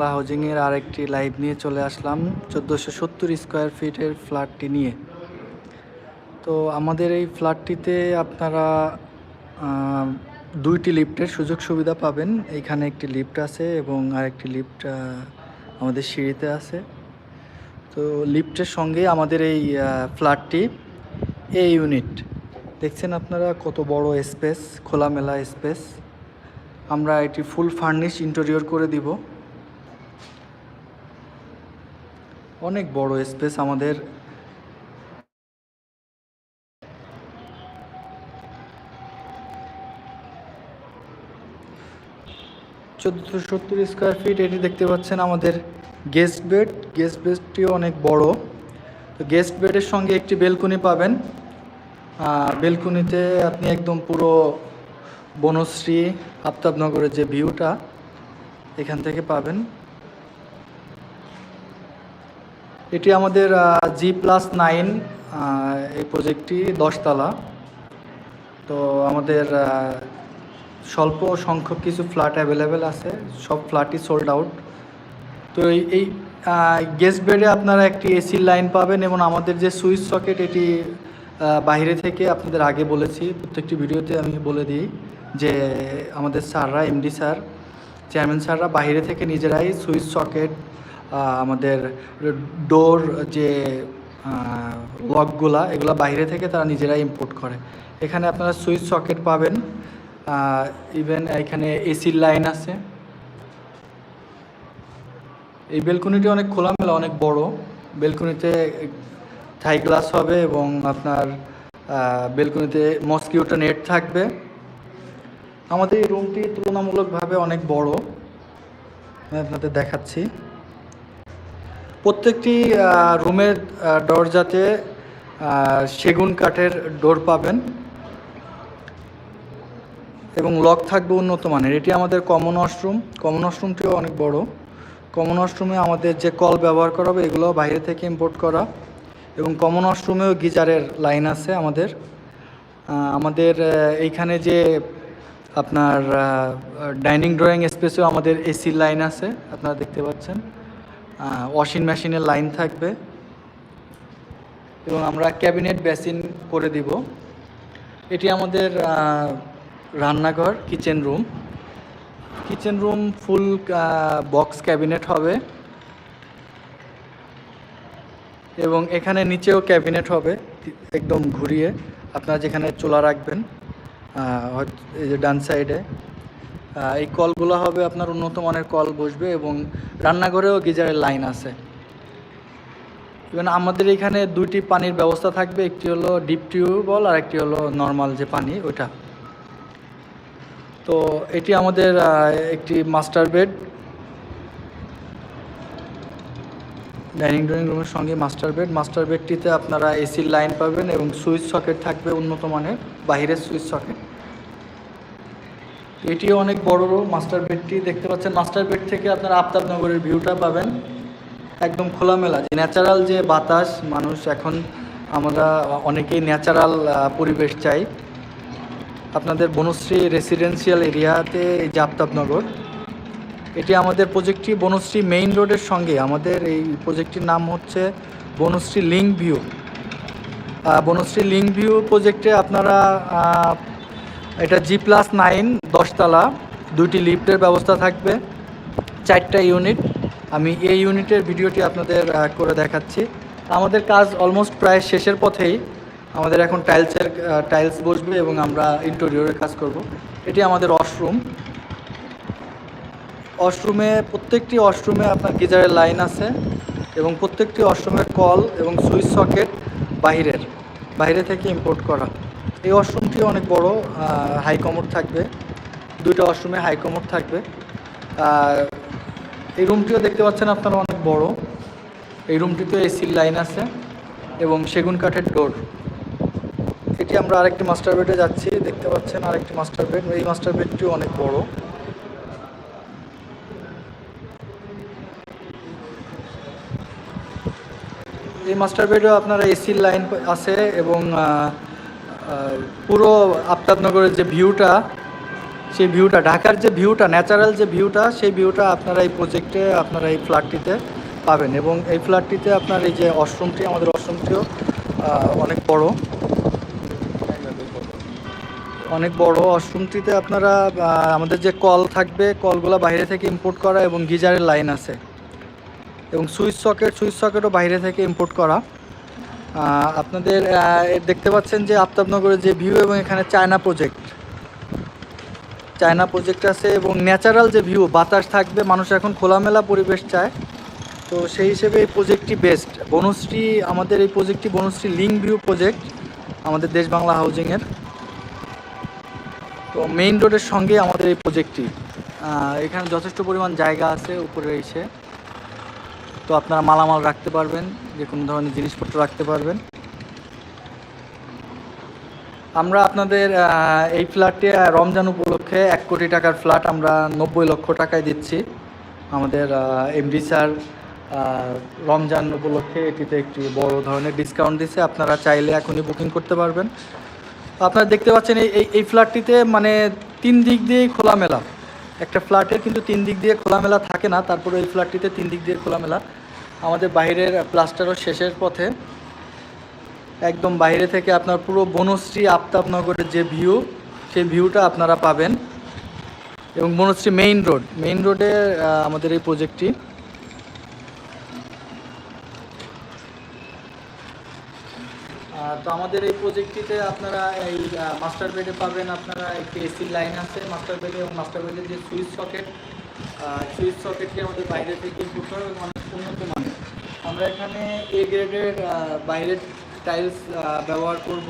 বাংলা হাউজিংয়ের আরেকটি লাইভ নিয়ে চলে আসলাম চোদ্দোশো সত্তর স্কোয়ার ফিটের ফ্ল্যাটটি নিয়ে। তো আমাদের এই ফ্ল্যাটটিতে আপনারা দুইটি লিফটের সুযোগ সুবিধা পাবেন। এইখানে একটি লিফট আছে এবং আরেকটি লিফট আমাদের সিঁড়িতে আছে। তো লিফটের সঙ্গে আমাদের এই ফ্ল্যাটটি এ ইউনিট। দেখছেন আপনারা কত বড় স্পেস, খোলামেলা স্পেস। আমরা এটি ফুল ফার্নিশ ইন্টেরিয়র করে দিব। অনেক বড় স্পেস আমাদের। চোদ্দোশো সত্তর স্কোয়ার ফিট এটি দেখতে পাচ্ছেন আমাদের গেস্ট বেড গেস্ট বেডটিও অনেক বড়। তো গেস্ট বেডের সঙ্গে একটি বেলকুনি পাবেন। বেলকুনিতে আপনি একদম পুরো বনশ্রী, আফতাবনগরের যে ভিউটা এখান থেকে পাবেন। এটি আমাদের জি প্লাস নাইন এই প্রজেক্টটি দশতলা। তো আমাদের স্বল্প সংখ্যক কিছু ফ্ল্যাট অ্যাভেলেবেল আছে, সব ফ্ল্যাটই সোল্ড আউট তো এই এই গেস্ট বেডে আপনারা একটি এসি লাইন পাবেন এবং আমাদের যে সুইচ সকেট, এটি বাইরে থেকে আপনাদের আগে বলেছি, প্রত্যেকটি ভিডিওতে আমি বলে দিই যে আমাদের স্যাররা এমডি স্যার চেয়ারম্যান স্যাররা বাইরে থেকে নিজেরাই সুইচ সকেট আমাদের ডোর যে লকগুলা এগুলো বাইরে থেকে তারা নিজেরাই ইম্পোর্ট করে। এখানে আপনারা সুইচ সকেট পাবেন। ইভেন এখানে এসির লাইন আছে। এই বেলকনিটি অনেক খোলামেলা, অনেক বড়। বেলকনিতে থাই গ্লাস হবে এবং আপনার বেলকনিতে মসকিউটো নেট থাকবে। আমাদের এই রুমটি তুলনামূলকভাবে অনেক বড়। আমি আপনাদের দেখাচ্ছি। প্রত্যেকটি রুমের দরজাতে সেগুন কাঠের ডোর পাবেন। এবং লক থাকবে উন্নত মানের। এটি আমাদের কমন ওয়াশরুম কমন ওয়াশরুমটিও অনেক বড়। কমন ওয়াশরুমে আমাদের যে কল ব্যবহার করা হবে, এগুলো বাইরে থেকে ইম্পোর্ট করা। এবং কমন ওয়াশরুমেও গিজারের লাইন আছে আমাদের। আমাদের এইখানে যে আপনার ডাইনিং ড্রয়িং স্পেসেও আমাদের এসির লাইন আছে। আপনারা দেখতে পাচ্ছেন। ওয়াশিং মেশিনের লাইন থাকবে এবং আমরা ক্যাবিনেট বেসিন করে দিব। এটি আমাদের রান্নাঘর kitchen room kitchen room full box cabinet হবে। এবং এখানে নিচেও ক্যাবিনেট হবে, একদম ঘুরিয়ে। আপনারা যেখানে চোলা রাখবেন এই যে ডান সাইডে এই কলগুলো হবে আপনার উন্নত মানের কল বসবে এবং রান্নাঘরেও গিজারের লাইন আছে। ইভেন আমাদের এখানে দুইটি পানির ব্যবস্থা থাকবে, একটি হলো ডিপ টিউবওয়েল আর একটি হলো নর্মাল যে পানি, ওইটা। তো এটি আমাদের একটি মাস্টার বেড ডাইনিং ড্রয়িং রুমের সঙ্গে মাস্টার বেড মাস্টার বেডটিতে আপনারা এসির লাইন পাবেন এবং সুইচ সকেট থাকবে উন্নত মানের বাইরের সুইচ সকেট। এটিও অনেক বড় মাস্টার বেডটি দেখতে পাচ্ছেন। মাস্টার বেড থেকে আপনারা আফতাবনগরের ভিউটা পাবেন। একদম খোলামেলা, যে ন্যাচারাল যে বাতাস, মানুষ এখন আমরা অনেকেই ন্যাচারাল পরিবেশ চাই। আপনাদের বনশ্রী রেসিডেন্সিয়াল এরিয়াতে এই যে আফতাবনগর, এটি আমাদের প্রজেক্টটি বনশ্রী মেইন রোডের সঙ্গে। আমাদের এই প্রজেক্টটির নাম হচ্ছে Banasree link view Banasree link view প্রজেক্টে আপনারা এটা জি প্লাস নাইন দশতলা, দুইটি লিফটের ব্যবস্থা থাকবে, চারটা ইউনিট আমি এই ইউনিটের ভিডিওটি আপনাদের করে দেখাচ্ছি। আমাদের কাজ অলমোস্ট প্রায় শেষের পথেই। আমাদের এখন টাইলসের টাইলস বসবে এবং আমরা ইন্টেরিয়রের কাজ করব। এটি আমাদের ওয়াশরুম ওয়াশরুমে প্রত্যেকটি ওয়াশরুমে আপনার গিজারের লাইন আছে এবং প্রত্যেকটি ওয়াশরুমের কল এবং সুইচ সকেট বাইরের বাইরে থেকে ইম্পোর্ট করা। এই ওয়াশরুমটি অনেক বড় হাই কমোড থাকবে। দুইটা ওয়াশরুমে হাই কমোড থাকবে। আর এই রুমটিও দেখতে পাচ্ছেন আপনারা অনেক বড়। এই রুমটিতে এসির লাইন আছে এবং সেগুন কাঠের ডোর এটি আমরা আরেকটি মাস্টার বেডে যাচ্ছি, দেখতে পাচ্ছেন আরেকটি মাস্টার বেড এই মাস্টার বেডটিও অনেক বড়। এই মাস্টার বেডেও আপনারা এসির লাইন আছে এবং পুরো আফতাবনগরের যে ভিউটা সেই ভিউটা ঢাকার যে ভিউটা ন্যাচারাল যে ভিউটা সেই ভিউটা আপনারা এই প্রজেক্টে আপনারা এই ফ্ল্যাটটিতে পাবেন। এবং এই ফ্ল্যাটটিতে আপনার এই যে ওয়াশরুমটি আমাদের ওয়াশরুমটিও আহ, অনেক বড়। অনেক বড় ওয়াশরুমটিতে আপনারা আমাদের যে কল থাকবে কলগুলো বাইরে থেকে ইম্পোর্ট করা এবং গিজারের লাইন আছে। এবং সুইচ সকেট সুইচ সকেটও বাইরে থেকে ইম্পোর্ট করা। আপনাদের দেখতে পাচ্ছেন যে আফতাবনগরের যে ভিউ এবং এখানে চায়না প্রজেক্ট চায়না প্রজেক্ট আছে এবং ন্যাচারাল যে ভিউ বাতাস থাকবে, মানুষ এখন খোলামেলা পরিবেশ চায়। তো সেই হিসেবে এই প্রজেক্টটি বেস্ট বনশ্রী, আমাদের এই প্রজেক্টটি বনশ্রী লিঙ্ক ভিউ প্রজেক্ট আমাদের দেশ বাংলা হাউজিংয়ের তো মেইন রোডের সঙ্গে আমাদের এই প্রজেক্টটি এখানে যথেষ্ট পরিমাণ জায়গা আছে উপরে এসে। তো আপনারা মালামাল রাখতে পারবেন যে কোনো ধরনের জিনিসপত্র রাখতে পারবেন। আমরা আপনাদের এই ফ্ল্যাটটি রমজান উপলক্ষে এক কোটি টাকার ফ্ল্যাট আমরা নব্বই লক্ষ টাকায় দিচ্ছি। আমাদের এমডি স্যার রমজান উপলক্ষে এটিতে একটি বড় ধরনের ডিসকাউন্ট দিচ্ছে আপনারা চাইলে এখনই বুকিং করতে পারবেন। আপনারা দেখতে পাচ্ছেন এই, এই- ফ্ল্যাটটিতে মানে তিন দিক দিয়েই খোলামেলা। একটা ফ্ল্যাটে কিন্তু তিন দিক দিয়ে খোলামেলা থাকে না, তারপরে এই ফ্ল্যাটটিতে তিন দিক দিয়ে খোলামেলা। আমাদের বাইরের প্লাস্টারও শেষের পথে। একদম বাইরে থেকে আপনার পুরো বনশ্রী আফতাবনগরের যে ভিউ, সেই ভিউটা আপনারা পাবেন। এবং বনশ্রী মেইন রোড, মেইন রোডে আমাদের এই প্রজেক্টটি। তো আমাদের এই প্রজেক্টটিতে আপনারা এই মাস্টার বেডে পাবেন আপনারা একটি এসি লাইন আছে মাস্টার বেডে এবং মাস্টার বেডের যে সুইচ সকেট সুইচ সকেটকে আমাদের বাইরে থেকে ইম্পোর্ট হয় এবং অনেক উন্নত মানের। আমরা এখানে এ গ্রেডের বাইরের টাইলস ব্যবহার করব।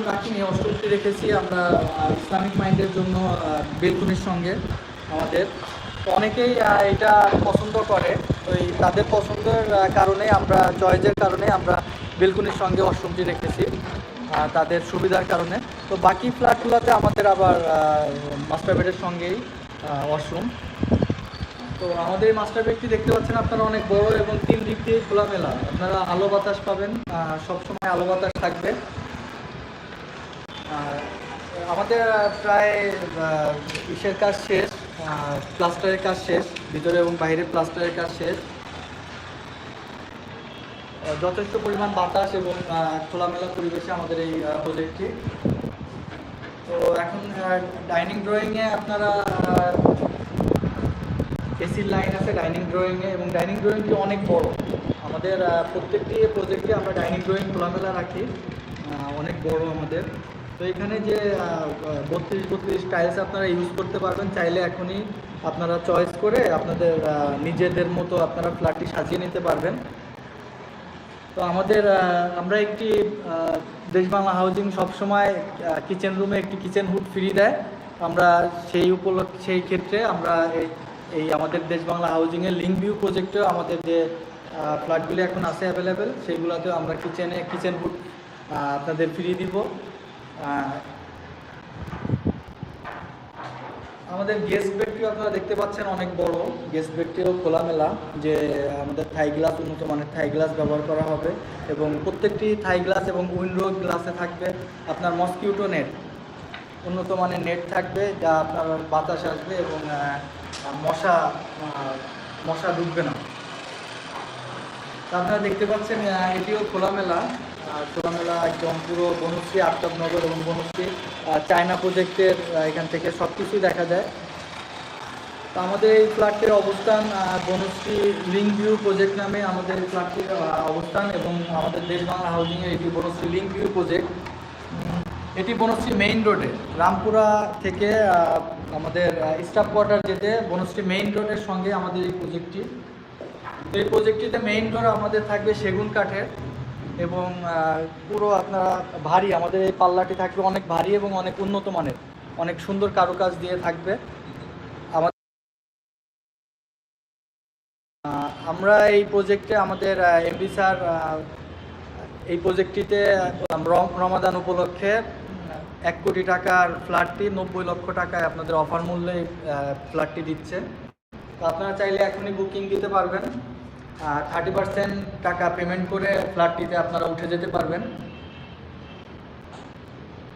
ওয়াশরুম রাখিনি ওয়াশরুমটি রেখেছি আমরা ইসলামিক মাইন্ডের জন্য বেলকুনির সঙ্গে আমাদের। অনেকেই এটা পছন্দ করে। এই তাদের পছন্দের কারণে আমরা চয়েসের কারণে আমরা বেলকুনির সঙ্গে ওয়াশরুমটি রেখেছি তাদের সুবিধার কারণে। তো বাকি ফ্ল্যাটগুলোতে আমাদের আবার মাস্টার বেডের সঙ্গেই ওয়াশরুম তো আমাদের মাস্টার বেডটি দেখতে পাচ্ছেন আপনারা অনেক বড় এবং তিন দিক দিয়ে খোলামেলা। আপনারা আলো বাতাস পাবেন সবসময় আলো বাতাস থাকবে। আমাদের প্রায় ইসের কাজ শেষ প্লাস্টারের কাজ শেষ, ভিতরে এবং বাইরে প্লাস্টারের কাজ শেষ। যথেষ্ট পরিমাণ বাতাস এবং খোলামেলা পরিবেশে আমাদের এই প্রজেক্টটি তো এখন ডাইনিং ড্রয়িংয়ে আপনারা এসির লাইন আছে ডাইনিং ড্রয়িংয়ে এবং ডাইনিং ড্রয়িংটি অনেক বড়। আমাদের প্রত্যেকটি প্রজেক্টে আমরা ডাইনিং ড্রয়িং খোলামেলা রাখি। অনেক বড় আমাদের। তো এখানে যে বত্রিশ বত্রিশ টাইলস আপনারা ইউজ করতে পারবেন, চাইলে এখনই আপনারা চয়েস করে আপনাদের নিজেদের মতো আপনারা ফ্ল্যাটটি সাজিয়ে নিতে পারবেন। তো আমাদের আমরা একটি দেশ বাংলা হাউজিং সবসময় কিচেন রুমে একটি কিচেন হুড ফ্রি দেয়। আমরা সেই উপলক্ষে, সেই ক্ষেত্রে আমরা এই আমাদের দেশ বাংলা হাউজিংয়ের লিঙ্ক ভিউ প্রজেক্টেও আমাদের যে ফ্ল্যাটগুলি এখন আছে অ্যাভেলেবেল সেইগুলোতেও আমরা কিচেনে কিচেন হুড আপনাদের ফ্রি দিব। আমাদের গেস্ট বেডটিও আপনারা দেখতে পাচ্ছেন অনেক বড়। গেস্ট বেডটিও খোলামেলা যে আমাদের থাই গ্লাস উন্নত মানের থাই গ্লাস ব্যবহার করা হবে এবং প্রত্যেকটি থাই গ্লাস এবং উইন্ডো গ্লাসে থাকবে আপনার মসকিউটো নেট উন্নত মানের নেট থাকবে যা আপনার বাতাস আসবে এবং মশা মশা ঢুকবে না। আপনারা দেখতে পাচ্ছেন এটিও খোলামেলা। আর খোলামেলা একদম পুরো বনশ্রী আফতাবনগর এবং বনশ্রী চায়না প্রজেক্টের এখান থেকে সব কিছুই দেখা যায়। তো আমাদের এই ফ্ল্যাটটির অবস্থান বনশ্রী লিঙ্ক ভিউ প্রজেক্ট নামে আমাদের এই ফ্ল্যাটটির অবস্থান এবং আমাদের দেশ বাংলা হাউজিংয়ের এটি বনশ্রী লিঙ্ক ভিউ প্রজেক্ট। এটি বনশ্রী মেইন রোডে, রামপুরা থেকে আমাদের স্টাফ কোয়ার্টার যেতে বনশ্রী মেইন রোডের সঙ্গে আমাদের এই প্রজেক্টটি। এই প্রজেক্টটিতে মেইন ডোর আমাদের থাকবে সেগুন কাঠের এবং পুরো আপনারা ভারী, আমাদের এই পাল্লাটি থাকবে অনেক ভারী এবং অনেক উন্নত মানের। অনেক সুন্দর কারুকাজ দিয়ে থাকবে। আমাদের আমরা এই প্রজেক্টে আমাদের এমবি স্যার এই প্রজেক্টটিতে রম- রমাদান উপলক্ষে এক কোটি টাকার ফ্ল্যাটটি, নব্বই লক্ষ টাকায় আপনাদের অফার মূল্যে ফ্ল্যাটটি দিচ্ছে। তো আপনারা চাইলে এখনই বুকিং দিতে পারবেন। থার্টি পার্সেন্ট টাকা পেমেন্ট করে ফ্ল্যাটটিতে আপনারা উঠে যেতে পারবেন।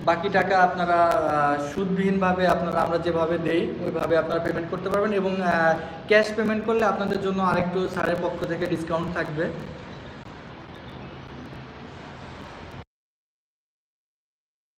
বাকি টাকা আপনারা সুদবিহীনভাবে আপনারা, আমরা যেভাবে দেই, ওইভাবে আপনারা পেমেন্ট করতে পারবেন এবং ক্যাশ পেমেন্ট করলে আপনাদের জন্য আরেকটু স্যারের পক্ষ থেকে ডিসকাউন্ট থাকবে।